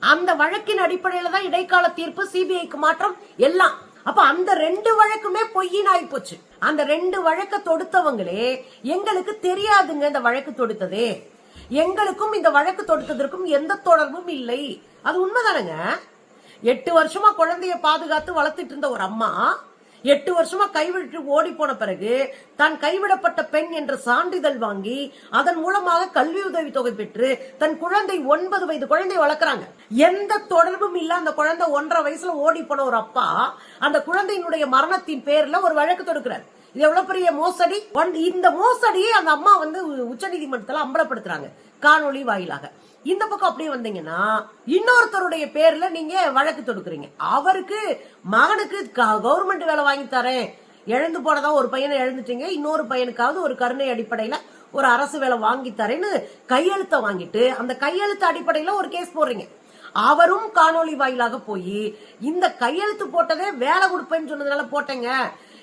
அந்த வழக்கின் அடிப்படையில தான் இடைக்கால தீர்ப்பு சிபிஐக்கு மாற்றம் எல்லாம். அப்ப அந்த ரெண்டு வழக்குமே பொய்யின் போச்சு. அந்த ரெண்டு வழக்க தொடுத்தவங்களே எங்களுக்கு தெரியாதுங்க இந்த வழக்கு தொடுத்ததே. எங்களுக்கும் இந்த வழக்கு தொடுத்ததற்கும் எந்த தொடர்பும் இல்லை. அது உண்மைதானங்க? எட்டு வருஷமா குழந்தைய பாதுகாத்து வளர்த்துட்டு இருந்த ஒரு அம்மா எட்டு வருஷமா கைவிட்டு ஓடி போன பிறகு தான் கைவிடப்பட்ட பெண் என்ற சான்றிதழ் வாங்கி அதன் மூலமாக கல்வி உதவி தொகை பெற்று தன் குழந்தை ஒன்பது வயது குழந்தை வளர்க்குறாங்க. எந்த தொடர்பும் இல்ல அந்த குழந்தை ஒன்றரை வயசுல ஓடி போன ஒரு அப்பா அந்த குழந்தையினுடைய மரணத்தின் பேர்ல ஒரு வழக்கு தொடுக்கிறார். இது எவ்வளவு பெரிய மோசடி? ஒன்- இந்த மோசடியை அந்த அம்மா வந்து உச்சநீதிமன்றத்துல அம்பலப்படுத்துறாங்க காணொலி வாயிலாக. இந்த பக்கம் அப்படியே வந்தீங்கன்னா இன்னொருத்தருடைய பேர்ல நீங்க வழக்கு தொடுக்குறீங்க. அவருக்கு மகனுக்கு கவர்மெண்ட் வேலை வாங்கி தரேன். இழந்து போனதா ஒரு பையனை இழந்துட்டீங்க இன்னொரு பையனுக்காவது ஒரு கருணை அடிப்படையில ஒரு அரசு வேலை வாங்கி தரேன்னு கையெழுத்தை வாங்கிட்டு அந்த கையெழுத்து அடிப்படையில ஒரு கேஸ் போடுறீங்க. அவரும் காணொலி வாயிலாக போய் இந்த கையெழுத்து போட்டதே வேலை கொடுப்பேன்னு சொன்னதுனால போட்டேங்க.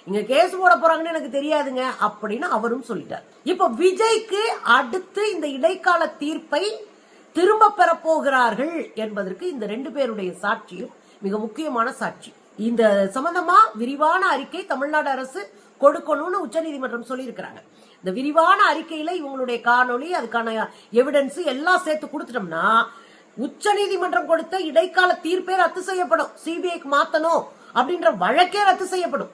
இங்க கேஸ் போட போறாங்கன்னு எனக்கு தெரியாதுங்க அப்படின்னு அவரும் சொல்லிட்டார். இப்ப விஜய்க்கு அடுத்து இந்த இடைக்கால தீர்ப்பை திரும்ப பெறப்போகிறார்கள் என்பதற்கு இந்த ரெண்டு பேருடைய சாட்சியும் மிக முக்கியமான சாட்சி. இந்த சம்பந்தமா விரிவான அறிக்கை தமிழ்நாடு அரசு கொடுக்கணும்னு உச்சநீதிமன்றம் சொல்லியிருக்கிறாங்க. இந்த விரிவான அறிக்கையில இவங்களுடைய காணொளி அதுக்கான எவிடன்ஸ் எல்லாம் சேர்த்து கொடுத்துட்டோம்னா உச்சநீதிமன்றம் கொடுத்த இடைக்கால தீர்ப்பே ரத்து செய்யப்படும். சிபிஐக்கு மாத்தணும் அப்படின்ற வழக்கே ரத்து செய்யப்படும்.